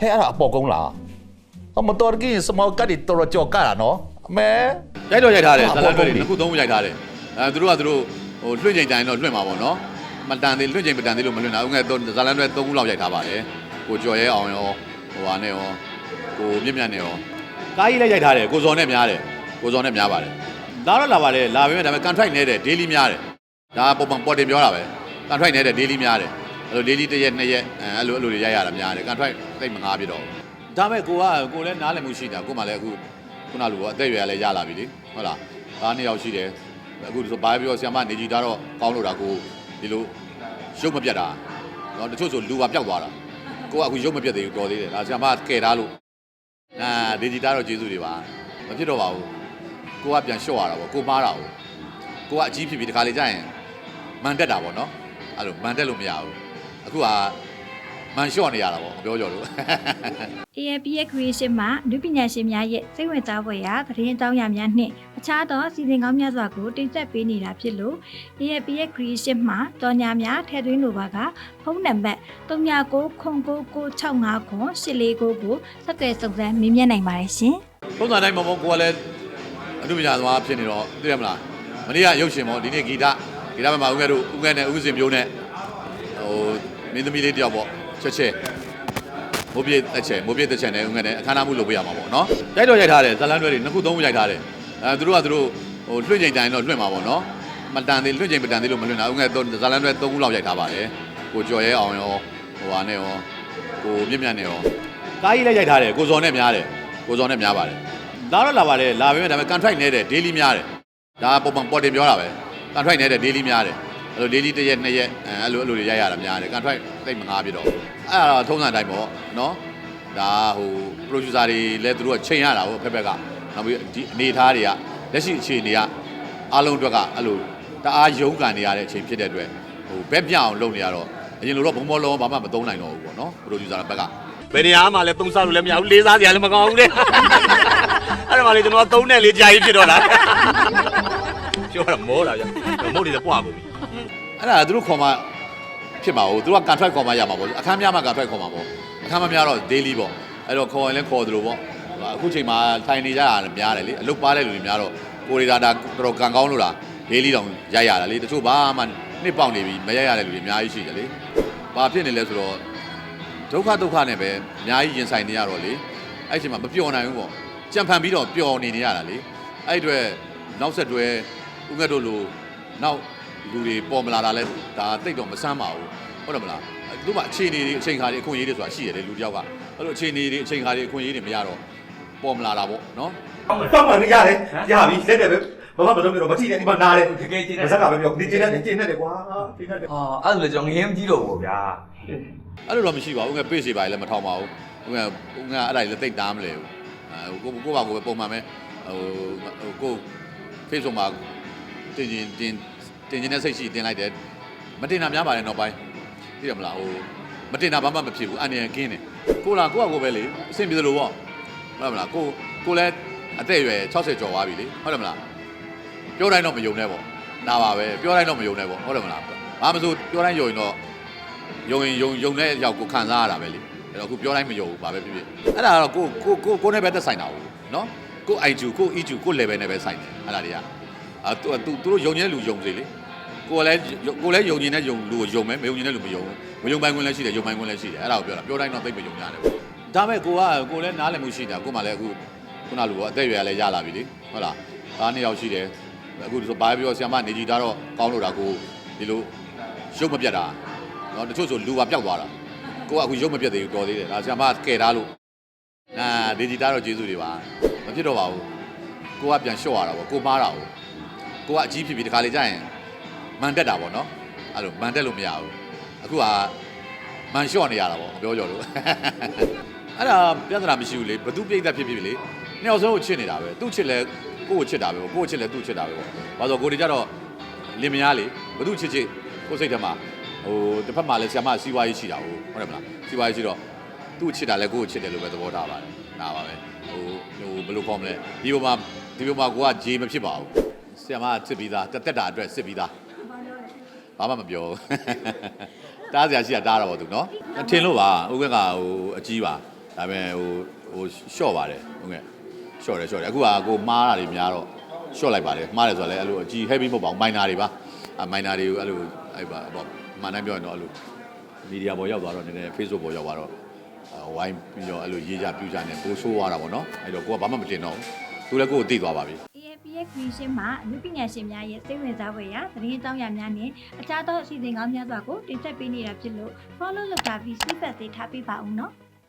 ဟဲ့အဲ့ဒါအပေါ်ကုန်းလားအမတော်ကြီးစမောကတ်ဒီတော်တော်ကြော်ကတာနော်အမဲရိုက်တော့ရိုက်ထားတယ်ဟာဇလန်တွေပေါ့ပေါ့နှစ်ခုသုံးခုရိုက်ထားတယ်အဲသူတို့ကသူတို့ဟိုလွှင့်ချိန်တိုင်းတော့လွှင့်မှာပေါ့နော်မတန်သေးလွှင့်ချိန်မတန်သေးလို့မလွှင့်တာဥငယ်ဇလန်တွေသုံးခုလောက်ရိုက်ထားပါတယ်ကိုကျော်ရဲအောင်ရောဟိုဟာနဲ့ရောကိုမြင့်မြတ်နဲ့ရောကားကြီးလည်းရိုက်ထားတယ်ကိုဇော်နဲ့များတယ်ကိုဇော်နဲ့များပါတယ်လာတော့လာပါတယ်လာပေမဲ့ဒါပေမဲ့ contract နဲ့တယ် daily များတယ်ဒါပုံမှန်ပေါ်တင်ပြောတာပဲ contract နဲ့တယ် daily များတယ် အဲ့လို daily တစ်ရက်နှစ်ရက်အဲအဲ့လိုအဲ့လိုတွေရိုက်ရတာများတယ် contract သိပ်မငားပြတော့ဘူးဒါပေမဲ့ကိုကကိုလည်းနားလည်မှုရှိတာကိုမှလည်းအခုခုနလိုအသက်အရွယ်ကလည်းရလာပြီလေဟုတ်လားဒါနှစ်ယောက်ရှိတယ်အခုဆိုဘာပြောဆီယမနေကြီးတာတော့ကောင်းလို့တာကိုဒီလိုရုပ်မပြတ်တာနော်တချို့ဆိုလူပါပျောက်သွားတာကိုကအခုရုပ်မပြတ်သေးဘူးတော်သေးတယ်ဒါဆီယမကယ်ထားလို့အာနေကြီးတာတော့ကျေးဇူးတွေပါမဖြစ်တော့ပါဘူးကိုကပြန်လျှော့ရတာပေါ့ကိုမားတာကိုကိုကအကြီးဖြစ်ပြီးတခါလေကြာရင်မန်တက်တာပေါ့နော်အဲ့လိုမန်တက်လို့မရဘူး အခုကမန်လျှော့နေရတာပေါ့ပြောကြလို့ AFPX Creation မှာလူပညာရှင်များရဲ့စိတ်ဝင်စားဖွယ်ရာသတင်းအကြောင်းအရာများနှင့်အခြားသောစီစဉ်ကောင်းများစွာကိုတင်ဆက်ပေးနေတာဖြစ်လို့ AFPX Creation မှာတော်ညာများထည့်သွင်းလိုပါကဖုန်းနံပါတ်399965ခွန်849ကိုဆက်သွယ်စုံစမ်းမေးမြန်းနိုင်ပါတယ်ရှင်။ပုံစံတိုင်းမမကိုကလည်းအမှုပညာသမားဖြစ်နေတော့သိရမလားမနေ့ကရုပ်ရှင်ပေါ့ဒီနေ့ဂီတဂီတဘက်မှာဦးငယ်တို့ဦးငယ်နဲ့ဦးစင်ပြိုးနဲ့ဟို မင်းသမီးလေးတယောက်ပေါ့ချက်ချက်မိုးပြေးတက်ချက်မိုးပြေးတက်ချက်နဲ့ဦးငယ်နဲ့အခမ်းအနားမှုလုပ်ပေးရမှာပေါ့နော်ရိုက်တော့ရိုက်ထားတယ်ဇလန်တွေတွေနှစ်ခုသုံးခုရိုက်ထားတယ်အဲသူတို့ကသူတို့ဟိုလွှင့်ချိန်တိုင်းတော့လွှင့်မှာပေါ့နော်မတန်သေးလွှင့်ချိန်မတန်သေးလို့မလွှင့်တာဦးငယ်ဇလန်တွေသုံးခုလောက်ရိုက်ထားပါတယ်ကိုကျော်ရဲအောင်ရောဟိုဟာနဲ့ရောကိုမြင့်မြတ်နဲ့ရောကားကြီးလည်းရိုက်ထားတယ်ကိုဇော်နဲ့များတယ်ကိုဇော်နဲ့များပါတယ်လာတော့လာပါတယ်လာပေမဲ့ဒါပေမဲ့ contract နဲ့တယ် daily များတယ်ဒါပုံမှန်ပေါ်တင်ပြောတာပဲ contract နဲ့တယ် daily များတယ် အဲ့လို daily တစ်ရက်နှစ်ရက်အဲအဲ့လိုအဲ့လိုတွေရိုက်ရတာများတယ် contract သိပ်မငားပြတော့ဘူးအဲ့ဒါတော့ထုံးစံအတိုင်းပေါ့နော်ဒါဟို producer တွေလည်းသူတို့ကချိန်ရတာပေါ့ဖက်ဖက်ကနောက်ပြီးဒီအနေအထားတွေကလက်ရှိအခြေအနေကအားလုံးအတွက်ကအဲ့လိုတအားရုန်းကန်နေရတဲ့အချိန်ဖြစ်တဲ့အတွက်ဟိုဘက်ပြအောင်လုပ်နေရတော့အရင်လိုတော့ဘုံဘောလုံးဘာမှမသုံးနိုင်တော့ဘူးပေါ့နော် producer ဘက်ကဘယ်နေရာမှလည်းသုံးစားလို့လည်းမရဘူးလေးစားစရာလည်းမကောင်းဘူးလေအဲ့ဒါမှလေကျွန်တော်သုံးနဲ့လေးကြာကြီးဖြစ်တော့တာပြောတာမောတာဗျ မုတ်တွေလည်းပွားကုန်ပြီအဲ့ဒါသူတို့ခေါ်မှဖြစ်မှာဟုတ်သူတို့က contract ခေါ်မှရမှာပေါ့အခန်းများမှ contract ခေါ်မှာပေါ့အခန်းမများတော့ daily ပေါ့အဲ့တော့ခေါ်ရင်လည်းခေါ်သလိုပေါ့အခုချိန်မှာထိုင်နေကြတာလည်းများတယ်လေအလုပ်ပါတဲ့လူတွေများတော့ကိုရီဒါတာတော်တော်ကံကောင်းလို့လား daily တောင်ရိုက်ရတာလေတချို့ဘာမှနှစ်ပေါက်နေပြီမရိုက်ရတဲ့လူတွေအများကြီးရှိတယ်လေဘာဖြစ်နေလဲဆိုတော့ဒုက္ခဒုက္ခနဲ့ပဲအများကြီးရင်ဆိုင်နေရတော့လေအဲ့ဒီချိန်မှာမပျော်နိုင်ဘူးပေါ့ကြံဖန်ပြီးတော့ပျော်နေနေရတာလေအဲ့ဒီအတွက်နောက်ဆက်တွဲဥငှက်တို့လို နောက်လူတွေပေါ်မလာတာလဲဒါတိတ်တော့မဆမ်းပါဘူးဟုတ်တယ်မလားသူ့မှာအခြေအနေတွေအချိန်ခါတွေအခွင့်အရေးတွေဆိုတာရှိတယ်လေလူတစ်ယောက်ကအဲ့လိုအခြေအနေတွေအချိန်ခါတွေအခွင့်အရေးတွေမရတော့ပေါ်မလာတာပေါ့နော်တော့မှလည်းရတယ်ရပြီလက်တယ်ပဲဘာမှမလုပ်ပြတော့မကြည့်နဲ့ဒီမှာနားတယ်တကယ်ကျင်းမစက်ကပဲပြောဒီကျင်းနဲ့ကျင်းနဲ့တယ်ကွာကျင်းနဲ့တယ်အာအဲ့ဒါလည်းကျွန်တော်ငရင်မကြည့်တော့ဘူးဗျာအဲ့လိုတော့မရှိပါဘူးငါ page တွေပါလည်းမထောင်ပါဘူးငါငါအဲ့ဒါလည်းတိတ်တားမလဲဘူးအဲကိုကိုပါကိုပဲပုံမှန်ပဲဟိုဟိုကို Facebook မှာ တင်တင်တင်တင်နေတဲ့စိတ်ရှိတင်လိုက်တယ်မတင်တာများပါတယ်နောက်ပိုင်းသိတယ်မလားဟိုမတင်တာဘာမှမဖြစ်ဘူးအန်ရန်ကင်းတယ်ကိုလာကိုကကိုပဲလေအဆင်ပြေသလိုပေါ့ဟုတ်တယ်မလားကိုကိုလည်းအသက်အရွယ်60ကျော်သွားပြီလေဟုတ်တယ်မလားပြောတိုင်းတော့မယုံနဲ့ပေါ့နာပါပဲပြောတိုင်းတော့မယုံနဲ့ပေါ့ဟုတ်တယ်မလားဘာမဆိုပြောတိုင်းယုံရင်တော့ယုံရင်ယုံယုံတဲ့ရောက်ကိုခံစားရတာပဲလေအဲ့တော့အခုပြောတိုင်းမယုံဘူးဘာပဲဖြစ်ဖြစ်အဲ့ဒါကတော့ကိုကိုကိုကိုနဲ့ပဲသက်ဆိုင်တာဘူးနော်ကို IQ ကို EQ ကို level နဲ့ပဲဆိုင်တယ်အဲ့ဒါတွေက အာသူသူသူတို့ယုံနေတဲ့လူယုံစေလေကိုကလည်းကိုလည်းယုံနေတဲ့ယုံလူကိုယုံမယ်မယုံနေတဲ့လူမယုံဘူးမယုံပိုင်ခွင့်လည်းရှိတယ်ယုံပိုင်ခွင့်လည်းရှိတယ်အဲ့ဒါကိုပြောတာပြောတိုင်းတော့သိပ်မယုံရတယ်ပေါ့ဒါမဲ့ကိုကကိုလည်းနားလည်မှုရှိတာကိုမှလည်းအခုခုနလူကအသက်အရွယ်ကလည်းရလာပြီလေဟုတ်လားဒါနှစ်ယောက်ရှိတယ်အခုဆိုဘာပြောဆီယမနေကြီးတာတော့ကောင်းလို့တာကိုဒီလိုရုပ်မပြတ်တာနော်တချို့ဆိုလူပါပျောက်သွားတာကိုကအခုရုပ်မပြတ်သေးဘူးတော်သေးတယ်ဒါဆီယမကယ်ထားလို့အာဒေဂျီတာတော့ကျေးဇူးတွေပါမဖြစ်တော့ပါဘူးကိုကပြန်လျှော့ရတာပေါ့ကိုမားတာကို ကိုကအကြီးဖြစ်ပြီးတခါလေကြာရင်မန်တက်တာပေါ့နော်အဲ့လိုမန်တက်လို့မရဘူးအခုကမန်လျှော့နေရတာပေါ့ပြောကြလို့အဲ့ဒါပြဿနာမရှိဘူးလေဘသူပြိတ္တဖြစ်ဖြစ်လေနှစ်ယောက်ဆုံးကိုချစ်နေတာပဲသူ့ချစ်လဲကိုယ့်ကိုချစ်တာပဲပေါ့ကိုယ့်ကိုချစ်လဲသူ့ချစ်တာပဲပေါ့ဘာလို့ကိုတွေကြတော့လင်မယားလေဘသူ့ချစ်ချစ်ကိုယ်စိတ်ထဲမှာဟိုတစ်ဖက်မှာလည်းဆရာမစီးပွားရေးရှိတာဟုတ်ဟုတ်တယ်မလားစီးပွားရေးရှိတော့သူ့ချစ်တာလဲကိုယ့်ကိုချစ်တယ်လို့ပဲသဘောထားပါတယ်ဒါပါပဲဟိုဟိုဘယ်လိုခေါ်မလဲဒီဘုံမှာဒီဘုံမှာကိုကဂျေမဖြစ်ပါဘူး ဆရာမကစစ်ပြီးသားတက်တက်တာအတွက်စစ်ပြီးသားဘာမှမပြောဘူးတားစရာရှိတာတားတော့ဗောသူနော်ထင်လို့ပါဥက္ကကဟိုအကြီးပါဒါဒါပေမဲ့ဟိုဟိုရှော့ပါတယ်ဟုတ်ကဲ့ရှော့တယ်ရှော့တယ်အခုကကိုမားတာတွေများတော့ရှော့လိုက်ပါတယ်မှားတယ်ဆိုတော့လည်းအဲ့လိုအကြီး heavy မဟုတ်ပါဘူး minor တွေပါအ minor တွေကိုအဲ့လိုအဲ့ပါပေါ့မှန်တိုင်းပြောရင်တော့အဲ့လိုမီဒီယာပေါ်ရောက်သွားတော့နည်းနည်း Facebook ပေါ်ရောက်သွားတော့ဝိုင်းပြီးတော့အဲ့လိုရေးကြပြူကြနေပိုးဆိုးသွားတာပေါ့နော်အဲ့တော့ကိုကဘာမှမတင်တော့ဘူးသူလည်းကိုကိုသိသွားပါပြီ AFPX Creation မှာအမှုပညာရှင်များရဲ့စိတ်ဝင်စားဖွယ်ရာသတင်းအကြောင်းအရာများနဲ့အခြားသောအစီအစဉ်ကောင်းများစွာကိုတင်ဆက်ပေးနေတာဖြစ်လို့ follow လုပ်တာပြီး feedback တွေထားပေးပါဦးနော်။